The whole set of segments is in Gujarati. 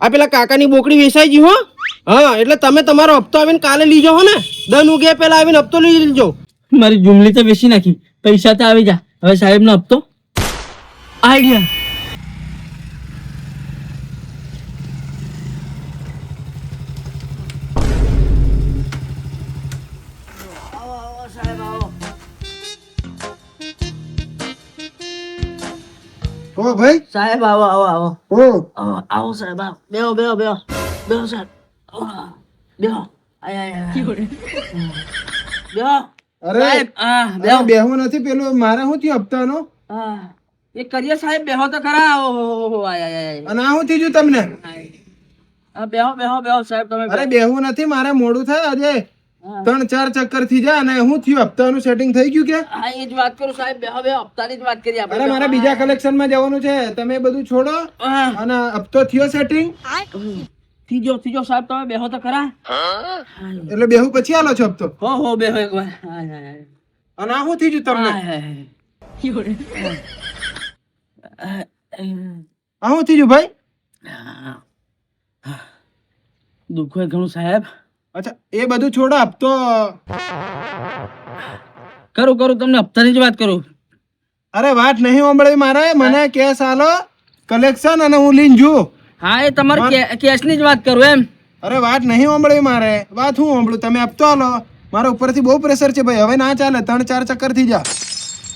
આ પેલા કાકાની બોકડી વેચાઈ ગઈ હો. હા એટલે તમે તમારો હપ્તો આવીને કાલે લીજો હો ને. દન ઉગે પેલા આવીને હપ્તો લઈ લેજો. મારી જુમલી તો વેચી નાખી. પૈસા તો આવી જા. હવે સાહેબ નો હપ્તો. આઈડિયા. ઓ ભાઈ. સાહેબ આવો આવો આવો. ઓ આવો આવો સાહેબ આવો. બેહો બેહો બેહો. બેહો સાહેબ. આવો, બેહો. આય બેહો. અરે સાહેબ બેહો. અરે નથી પેલું મારે શું થયું હપ્તાનો? હા એ કરીએ સાહેબ બેહો તો ખરા. ઓહો હો, હો, આય અને આ શું થયું તમને? હા બેહો બેહો બેહો સાહેબ તમે અરે બેહવું નથી મારે મોડું થાય આજે. હા. ત્રણ ચાર ચક્કરથી જાય અને હું થયું? હપ્તાનું સેટિંગ થઈ ગયું કે? હા એ જ વાત કરું સાહેબ. બેહો બેહો હપ્તાની જ વાત કરીએ આપણે. અરે મારે બીજા કલેક્શનમાં જવાનું છે. તમે બધું છોડો અને હપ્તો થયો સેટિંગ થીજો થીજો સાહેબ તમે બેહો તો ખરા. એટલે બેહું પછી આલો છો હપ્તો? હો હો બેહો એકવાર હાય હાય. અને આ હું થીજું તમને. આ હું થીજું ભાઈ? દુઃખ હોય ઘણું સાહેબ. અચ્છા એ બધું છોડો હપ્તો કરું કરું તમને હપ્તાની જ વાત કરું. અરે વાત નહીં સાંભળવી મારે મને કેસ આલો કલેક્શન અને હું લઈને જુ હા એ તમારે કેસની જ વાત કરું એમ. અરે વાત નહીં સાંભળવી મારે. વાત હું સાંભળું તમે હપ્તો આલો. મારા ઉપરથી બહુ પ્રેશર છે ભાઈ. હવે ના ચાલે ત્રણ ચાર ચક્કરથી જા.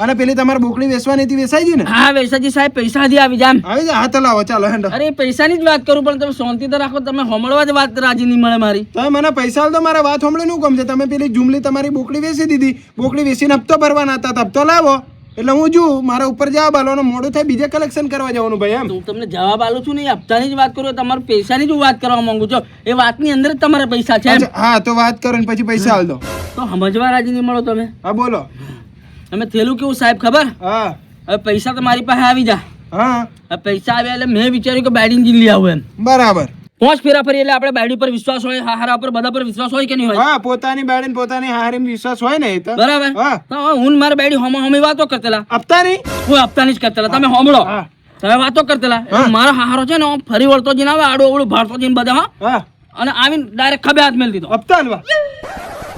અને પેલી તમારે બોકડી વેચવાની હતી વેચાઈ ગઈ ને? હા વેચાજી સાહેબ પૈસા હજી આવી જામ આવી જા હાથ લાવો ચાલો હેન્ડ અરે પૈસાની જ વાત કરું પણ તમે શાંતિ તો રાખો તમે હમળવા જ વાત રાજી નહીં મળે મારી. તમે મને પૈસા આલો તો મારા વાત સાંભળી નું ગમશે તમે પેલી જુમલી તમારી બોકડી વેચી દીધી. બોકડી વેચીને હપ્તો ભરવાના હતા હપ્તો લાવો. એટલે હું જુ મારા ઉપર જવાબ આલવાનો મોડું થાય બીજે કલેક્શન કરવા જવાનું ભાઈ એમ. હું તમને જવાબ આલું છું ને એ હપ્તાની જ વાત કરું તમારા પૈસાની જ હું વાત કરવા માંગુ છું. એ વાતની અંદર જ તમારા પૈસા છે હા તો વાત કરો ને પછી પૈસા આલ દો. તો સમજવા રાજી નહીં મળો તમે. હા બોલો. અમે થેલું કેવું સાહેબ ખબર? હા. હવે પૈસા તો મારી પાસે આવી જા હા. પૈસા આવ્યા એટલે મેં વિચાર્યું કે બાઇડિંગ લઈ આવું એમ. બરાબર. પોંચ ફેરા ફરી એટલે આપણે બાયડી પર વિશ્વાસ હોય હારા પર બધા પર વિશ્વાસ હોય કે નહીં હોય? હા પોતાની બાળીને પોતાની હારી વિશ્વાસ હોય ને તો. બરાબર. હા. તો હું મારા બાયડી હોમો હોમી વાતો કરતેલા. હપ્તાની હું હપ્તાની જ કરતેલા. તમે હોમળો હા. તમે વાતો કરતેલા. મારો હારો છે ને ફરી વળતો જઈને આવે આડો અવળું ભારતો જઈને બધા હા? હા. અને આવીને ડાયરેક્ટ ખભે હાથ મેળ દીધો. હપ્તા આલવા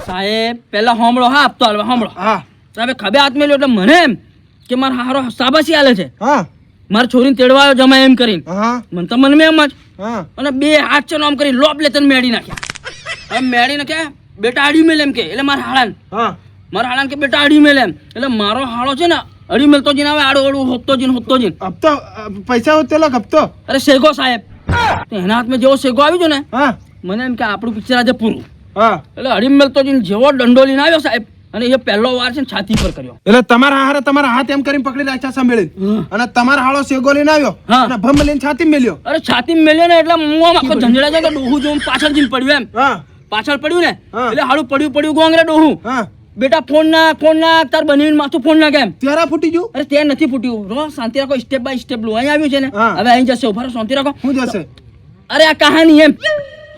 સાહેબ પેલા હોમળો હા આપતો હાલવા હોમળો હા. સાહેબ ખભે હાથ મેલ્યો એટલે મને એમ કે મારો હારો સાબાસી આલે છે. હા. મારા છોરીને તેડવા આવ્યો જમાય એમ કરીને. હા મને તો મને એમ જ. હા. અને બે હાથ છે ને આમ કરી લોપ લેતન મેળી નાખ્યા. હવે મેળી નાખ્યા બેટા આડી મેલ એમ કે એટલે મારા હાળાન. હા. મારા હાળાન કે બેટા આડી મેલ એમ. એટલે મારો હાળો છે ને અડી મેલતો જઈને આવે આડો આડું હોતો જઈને હોતો જઈને હપ્તો પૈસા હોત તેલો હપ્તો. અરે શેગો સાહેબ એના હાથમાં જેવો શેગો આવી ગયો ને હા. મને એમ કે આપણું પિક્ચર આજે પૂરું. હા. એટલે અડી મેલતો જઈને જેવો દંડો લઈને આવ્યો સાહેબ. અને એ પહેલો વાર છે ને છાતી પર કર્યો. એટલે તમારા હારે તમારા હાથ એમ કરીને પકડી રાખ્યા સાંભળી અને તમારા હાળો સેગો લઈને આવ્યો હા. અને ભમ લઈને છાતી મેલ્યો. અરે છાતી મેલ્યો ને એટલે હું આમ આખો ઝંઝડા જાય કે ડોહું જોઉં પાછળ જઈને પડ્યું એમ. પાછળ પડ્યું ને? હા. એટલે હાડું પડ્યું પડ્યું ગોંગરે ડોહું. હા. બેટા ફોન ના ફોન ના તાર બનીને માથું ફોન ના કેમ ત્યારે ફૂટી ગયું? અરે તે નથી ફૂટ્યું. રો શાંતિ રાખો સ્ટેપ બાય સ્ટેપ લો. અહીં આવ્યું છે ને. હા. હવે અહીં જશે ઊભા શાંતિ રાખો. શું જશે? અરે આ કહાની એમ.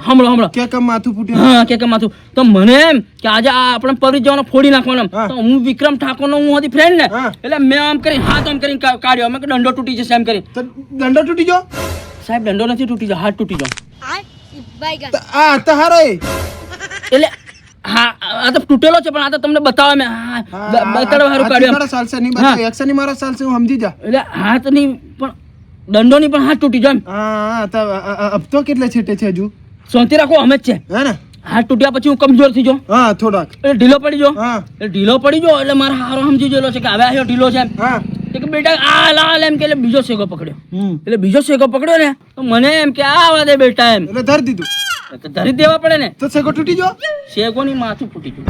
હમણો હમણો કે કેમ માથું ફૂટ્યું? હા કે કેમ માથું. તો મને એમ કે આજે આ આપણે પરી જવાનો ફોડી નાખવાનો. તો હું વિક્રમ ઠાકોર નો હું હતી ફ્રેન્ડ ને. એટલે મેં આમ કરી હાથ આમ કરીને કાઢ્યો. મેં કે દંડો તૂટી જશે એમ કરી. દંડો તૂટી ગયો? સાહેબ દંડો નથી તૂટી જાય હાથ તૂટી જાય આ તો એટલે હા આ તો તૂટેલો છે પણ આ તો તમને બતાવવા મેં. બતાડવા હારું કાઢ્યો. ચાલશે નહીં બતાવ. એક્શનની મારો ચાલશે હું સમજી જા. એટલે હાથની પણ દંડો ની પણ હાથ તૂટી જાય એમ. હા હા તો કેટલે છેટે છે હજુ? શાંતિ રાખો અમે જ છે. હે ને? હાથ તૂટ્યા પછી હું કમજોર થઈ જાઉં. હા થોડાક. એટલે ઢીલો પડી જો હા. એટલે ઢીલો પડી જો એટલે મારા હારો સમજી ગયેલો છે કે હવે આવ્યો ઢીલો છે એમ. હા. કે બેટા આ લાલ એમ કે બીજો શેકો પકડ્યો. એટલે બીજો શેકો પકડ્યો ને તો મને એમ કે આ આવા દે બેટા એમ. એટલે ધરી દીધું. તો ધરી દેવા પડે ને. તો સેગો તૂટી ગયો? શેકોની માથું ફૂટી ગયું.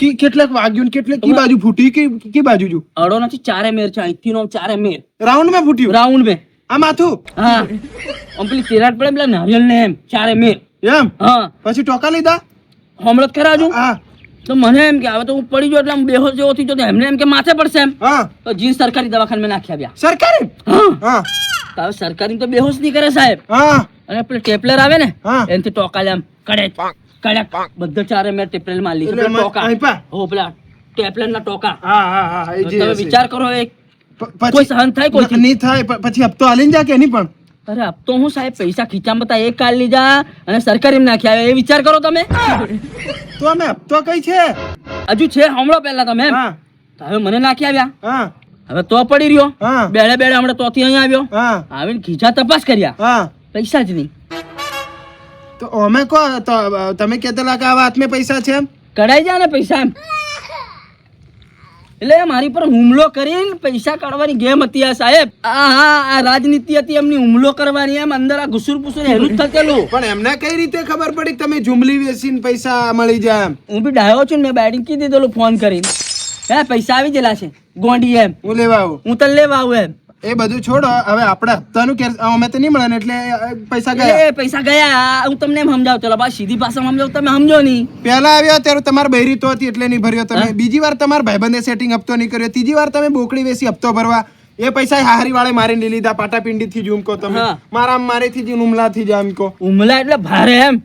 કી કેટલાક વાગ્યું ને કેટલે કી બાજુ ફૂટી કે કી બાજુ જો અડો નથી ચારે મેર છે અહીંથી નો ચારે મેર. રાઉન્ડમાં ફૂટ્યું? રાઉન્ડ મેં આ માથું હા. આમ પેલી પડે પેલા નારિયેલ ને એમ ચારે મેર એમ? હા. પછી ટોકા લીધા? હમણાં જ ખરા હજુ હા. તો મને એમ કે હવે તો હું પડી ગયો એટલે હું બેહોશ જેવો થઈ ગયો તો એમને એમ કે માથે પડશે એમ. હા. તો જીન્સ સરકારી દવાખાને મેં નાખી આવ્યા સરકારી? હા. હા. હવે સરકારી તો બેહોશ નહીં કરે સાહેબ. હા. અને પેલો ટેપલર આવે ને એનથી ટોકા લે આમ કડે કડક. બધા ચારે મેં ટેપલરમાં લીધું ટોકા? હો પેલા ટેપલર ના ટોકા. હા હા હા જે તમે વિચાર કરો હવે પ- કોઈ સહન થાય કોઈ નહીં થાય પછી હપ્તો આલીને જા કે નહીં પણ? અરે હપ્તો હું સાહેબ પૈસા ખીચામાં બતા એક કાલ લીધા અને સરકારી નાખ્યા આવે એ વિચાર કરો તમે. તો અમે હપ્તો કઈ છે? હજુ છે હમણાં પહેલા તમે હવે મને નાખી આવ્યા? હા. હવે તો પડી રહ્યો. બેડે બેડે હમણાં તોથી અહીંયા આવ્યો. હા. આવીને ખીચા તપાસ કર્યા. હા. પૈસા જ નહીં. તો અમે કહો તમે કહેતા લાગે આ હાથમાં પૈસા છે કઢાઈ જા ને પૈસા એમ. એટલે મારી પર હુમલો કરીને પૈસા કાઢવાની ગેમ હતી આ સાહેબ. આ હા આ રાજનીતિ હતી એમની હુમલો કરવાની એમ અંદર આ ઘુસુર પુસુર એનું જ થતેલું પણ એમને કઈ રીતે ખબર પડી કે તમે જુમલી વેચીને પૈસા મળી જાય હું બી ડાયો છું ને મેં બેડિંગ કીધી દીધેલું ફોન કરીને. હે પૈસા આવી ગયેલા છે. ગોંડી એમ. હું લેવા આવું? હું તને લેવા આવું એમ. એ બધું છોડો. હવે આપણે હપ્તાનું કે અમે તો નહીં મળે એટલે પૈસા ગયા. એ પૈસા ગયા. હું તમને એમ સમજાવું ચલો બા સીધી પાસે સમજાવ તમે સમજો નહીં. પહેલા આવ્યો ત્યારે તમારે બૈરી તો હતી એટલે નહીં ભર્યો તમે. બીજી વાર તમારા ભાઈબંધે સેટિંગ હપ્તો નહીં કર્યો. ત્રીજી વાર તમે બોકડી વેસી હપ્તો ભરવા. એ પૈસા હારી વાળે મારીને લઈ લીધા પાટાપિંડી થી જ તમે. મારા મારેથી જ ઉમલા થી જ કહો એટલે ભારે એમ.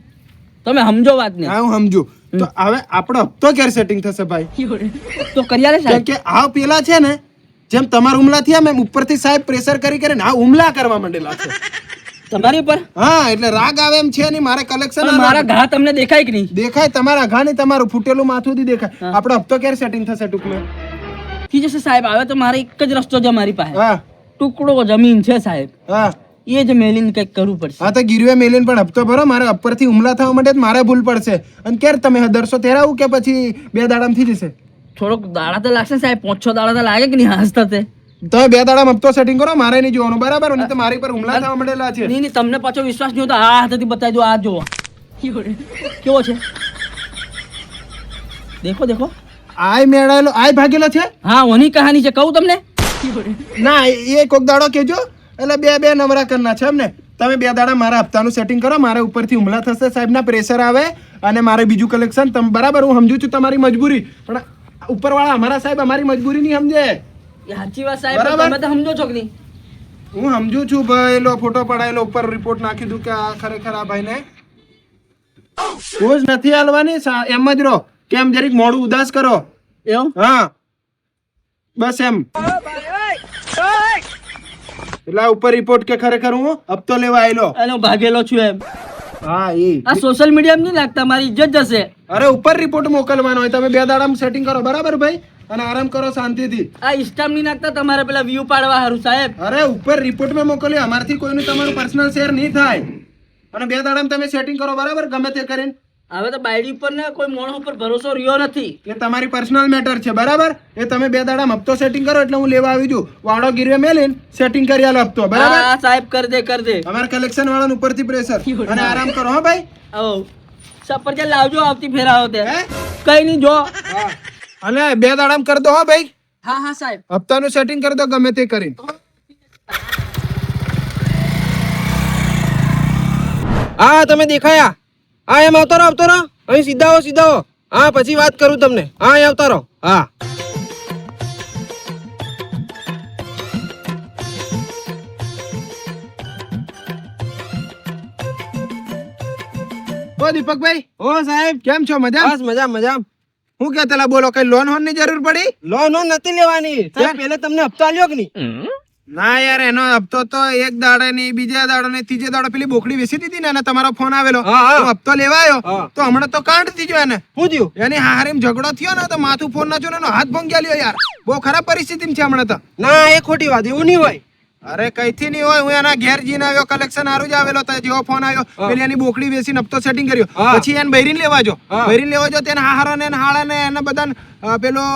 તમે સમજો વાત ને હા હું સમજુ. તો હવે આપણો હપ્તો ક્યારે સેટિંગ થશે ભાઈ? તો કર્યા કે આ પેલા છે ને જેમ તમારા હુમલા થયા મેમ ઉપરથી સાહેબ પ્રેશર કરી કરીને આ હુમલા કરવા માંડેલા છે. તમારી ઉપર? હા એટલે રાગ આવે એમ છે નહીં મારે કલેક્શન મારા ઘા તમને દેખાય કે નહીં? દેખાય તમારા ઘા નહીં તમારું ફૂટેલું માથું થી દેખાય. આપણો હપ્તો ક્યારે સેટિંગ થશે ટૂંકમાં? ઠીક છે સાહેબ આવે તો મારે એક જ રસ્તો છે મારી પાસે. હા. ટુકડો જમીન છે સાહેબ. હા. એ જ મેલીને કંઈક કરવું પડશે. હા તો ગીરવે મેલીન પણ હપ્તો ભરો મારે ઉપરથી હુમલા થવા માટે મારે ભૂલ પડશે. અને ક્યારે તમે દરસો તેરાવું કે પછી બે દાડામાં થઈ જશે? થોડોક દાડા તો લાગશે ને સાહેબ પાંચ છ દાડા તો લાગે કે નહીં હાસ તે તમે બે દાડામાં હપ્તો સેટિંગ કરો મારે નહીં જોવાનું બરાબર? નહીં તો મારી પર હુમલા થવા માંડેલા છે. નહીં નહીં તમને પાછો વિશ્વાસ નહીં હોતો આ હાથેથી બતાવી દો આ જુઓ. કેવો છે? દેખો દેખો. આય મેળાયેલો આય ભાગેલો છે? હા ઓની કહાની છે કહું તમને? ના એ કોક દાડો કેજો એટલે બે બે નવરા કરના છે એમને. તમે બે દાડા મારા હપ્તાનું સેટિંગ કરો મારે ઉપરથી હુમલા થશે સાહેબના પ્રેશર આવે અને મારે બીજું કલેક્શન તમે બરાબર હું સમજુ છું તમારી મજબૂરી. પણ ઉપરવાળા અમારા સાહેબ અમારી મજબૂરી નહીં સમજે. સાચી વાત સાહેબ તમે તો સમજો છો કે નહીં હું સમજુ છું ભાઈ લો ફોટો પડાયેલો ઉપર રિપોર્ટ નાખી દઉં કે આ ખરેખર આ ભાઈને. પોઝ નથી હાલવાની એમ જ રહો. કેમ જરીક મોડું ઉદાસ કરો. એવું? હા. બસ એમ. એટલે ઉપર રિપોર્ટ કે ખરેખર હું હપ્તો લેવા આવેલો એનો ભાગેલો છું એમ. હા એ. આ સોશિયલ મીડિયા નહીં લાગતા મારી ઇજ્જત જશે. અરે ઉપર રિપોર્ટ મોકલવાનો હોય તમે બે દાડામાં સેટિંગ કરો. બરાબર ભાઈ? અને આરામ કરો શાંતિથી. આ ઇન્સ્ટામ નહીં નાખતા તમારે પેલા વ્યૂ પાડવા સારું સાહેબ. અરે ઉપર રિપોર્ટમાં મોકલ્યો. અમારથી કોઈનું તમારું પર્સનલ શેર નહીં થાય. અને બે દાડામાં તમે સેટિંગ કરો બરાબર? ગમે તે કરીને. હવે તો બાયડી ઉપર ને કોઈ મોણ ઉપર ભરોસો રહ્યો નથી. એ તમારી પર્સનલ મેટર છે બરાબર? એ તમે બે દાડા હપ્તો સેટિંગ કરો એટલે હું લેવા આવી છું. વાળો ગીરવે મેલીન સેટિંગ કરી આલો હપ્તો બરાબર? હા સાહેબ કર દે કર દે. અમારા કલેક્શન વાળાનું ઉપરથી પ્રેશર અને આરામ કરો હો ભાઈ. આવો. સફરજન લાવજો આવતી ફેરાવો તે હે? કઈ નહીં જો. અને બે દાડામાં કરી દો હો ભાઈ. હા હા સાહેબ. હપ્તાનું સેટિંગ કરી દો ગમે તે કરીને. હા તમે દેખાયા. હા એમ આવતો રહો આવતો રહો. અહીં સીધા હો સીધા આવો હા પછી વાત કરું તમને. હા અહીં આવતા રહો. હા. ઓ દીપકભાઈ. ઓ સાહેબ. કેમ છો? મજા બસ મજા મજા હું કે તલા બોલો કઈ લોન હોનની જરૂર પડી? લોન હોન નથી લેવાની. પેલે પહેલે તમને હપ્તા આલ્યો કે નહીં? ના યાર એનો હપ્તો તો એક દાડે ની બીજા દાડો ને ત્રીજે દાડો પેલી બોકડી વેચી દીધી ને અને તમારો ફોન આવેલો. હપ્તો લેવાયો. તો હમણાં તો કાઢ દીધો એને. શું થયું? એની હારીમ ઝઘડો થયો ને તો માથું ફોન ના ને હાથ ભંગ્યા લ્યો યાર. બહુ ખરાબ પરિસ્થિતિ છે હમણાં તો. ના એ ખોટી વાત એવું નહીં હોય. અરે કઈથી નહીં હોય હું એના ઘેર જઈને આવ્યો કલેક્શન હારું જ આવેલો તો જેવો ફોન આવ્યો. પેલી એની બોકડી વેચીને હપ્તો સેટિંગ કર્યો. પછી એને બૈરીન લેવા જો. હા. લેવા જો તેને હારા ને હાળા ને એને બધા પેલો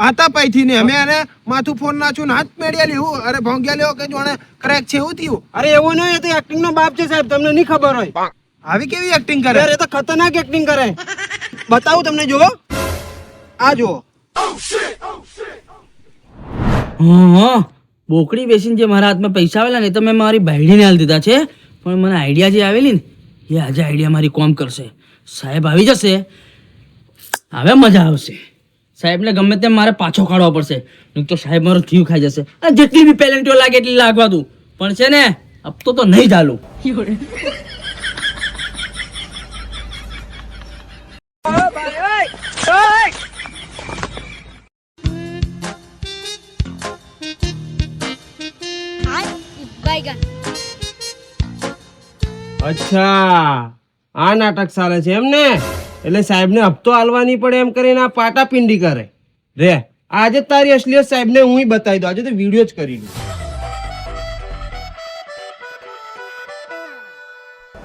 હાથા પાઈથી ને અમે એને માથું ફોન ના છું હાથ મેળ્યા લેવું અરે ભોંગ્યા લેવો કે જોણે ક્રેક છે એવું થયું. અરે એવું નહીં તો એક્ટિંગ નો બાપ છે સાહેબ તમને નહીં ખબર હોય. આવી કેવી એક્ટિંગ કરે? અરે તો ખતરનાક એક્ટિંગ કરે. બતાવું તમને જુઓ. આ જુઓ. હા બોકડી બેસીને જે મારા હાથમાં પૈસા આવેલા ને એ તો મેં મારી બાયડીને હાલ દીધા છે. પણ મને આઈડિયા જે આવેલી ને એ આજે આઈડિયા મારી કોમ કરશે. સાહેબ આવી જશે. હવે મજા આવશે. સાહેબને ગમે તેમ મારે પાછો કાઢવો પડશે. નહીં તો સાહેબ, મારો જીવ ખાઈ જશે. જેટલી બી પેલેન્ટીઓ લાગે એટલી લાગવા દઉં. પણ છે ને, અબ તો તો નહીં ચાલુ અચ્છા, આ નાટક ચાલે છે એમ ને એટલે સાહેબને હપ્તો હાલવાની પડે એમ કરીને આ પાટા પિંડી કરે. રે આજે તારી તારી અસલિયત સાહેબને હું બતાવી દઉં. આજે તો વીડિયો જ કરી દઉં.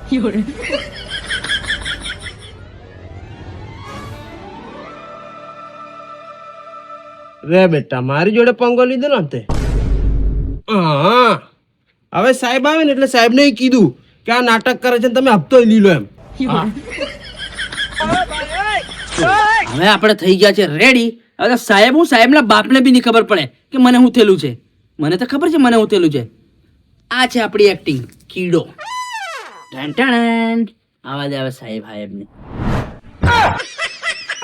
રે બેટા મારી જોડે પંગો લીધો ને તે હા. હવે સાહેબ આવે ને એટલે સાહેબને કીધું કે આ નાટક કરે છે ને તમે હપ્તો લીલો એમ. હવે આપણે થઈ ગયા છે રેડી હવે સાહેબ હું સાહેબના બાપને બી નહીં ખબર પડે કે મને શું થયેલું છે. મને તો ખબર છે મને શું થયેલું છે. આ છે આપણી એક્ટિંગ કીડો. આવાજ આવે સાહેબ સાહેબને.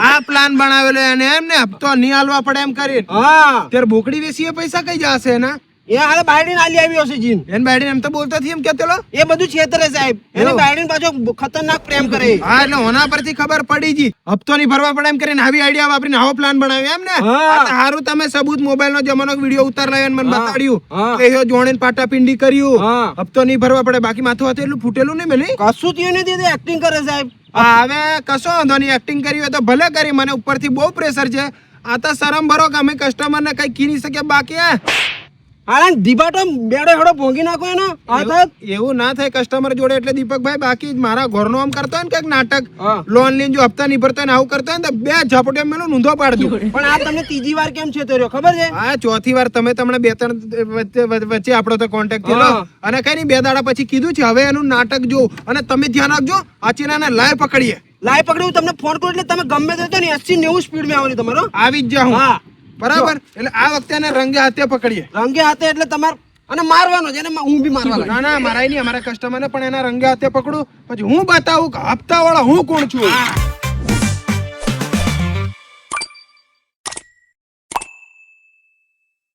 આ પ્લાન બનાવેલો એને એમ ને હપ્તો નહીં હાલવા પડે એમ કરી હા. ત્યારે બોકડી વેસીએ પૈસા કઈ જશે એના? એ હાલે બાયડીને આલી આવ્યો છે જીન. એન બાયડીને એમ તો બોલતો થી એમ કેતેલો એ બધું છેતરે સાહેબ. એને બાયડીને પાછો ખતરનાક પ્રેમ કરે. હા એટલે ઓના પરથી ખબર પડી જી. હપ્તો નહીં ભરવા પડે એમ કરીને આવી આઈડિયા વાપરીને આવો પ્લાન બનાવ્યો એમ ને. હારું તમે સબૂત મોબાઈલ નો જમાનો વીડિયો ઉતાર લાવ્યો મને. બતાડ્યું. કે એ જોણીને પાટા પિંડી કર્યું. હપ્તો નહીં ભરવા પડે બાકી માથું હતું એટલું ફૂટેલું નહીં મેલી? કશું થયું નથી એક્ટિંગ કરે સાહેબ. હવે કશો વાંધો નહીં એક્ટિંગ કરી હોય તો ભલે કરી મને ઉપરથી બહુ પ્રેશર છે. આ તો શરમ ભરો કે અમે કસ્ટમર ને કઈ કીની શકે શકીએ બાકી હાલે દીબાટો બેડો હેડો ભોંગી નાખો એનો. આ તો એવું ના થાય કસ્ટમર જોડે એટલે દીપકભાઈ બાકી મારા ઘરનો આમ કરતો હોય ને કંઈક નાટક લોન લઈને જો હપ્તા નહીં ભરતો ને આવું કરતો હોય ને તો બે ઝાપટે મેલું નોંધો પાડજો. પણ આ તમને ત્રીજી વાર કેમ છેતર્યો ખબર છે? હા ચોથી વાર તમે તમને બે ત્રણ વચ્ચે આપડો આપણો તો કોન્ટેક્ટ થયેલો અને કઈ નહીં બે દાડા પછી કીધું છે હવે એનું નાટક જો અને તમે ધ્યાન રાખજો આચીનાને લાય પકડીએ. લાઈ પકડ્યું તમને ફોન કરું એટલે તમે ગમે તે હતો ને એસી નેવું સ્પીડમાં આવવાની તમારો આવી જ જાઉં. હા. બરાબર? એટલે આ વખતે એને રંગે હાથે પકડીએ. રંગે હાથે એટલે તમારે અને મારવાનો છે હું બી મારવા. ના ના મારાય નહીં અમારા કસ્ટમરને પણ એના રંગે હાથે પકડું. પછી હું બતાવું કે હપ્તા વાળા હું કોણ છું?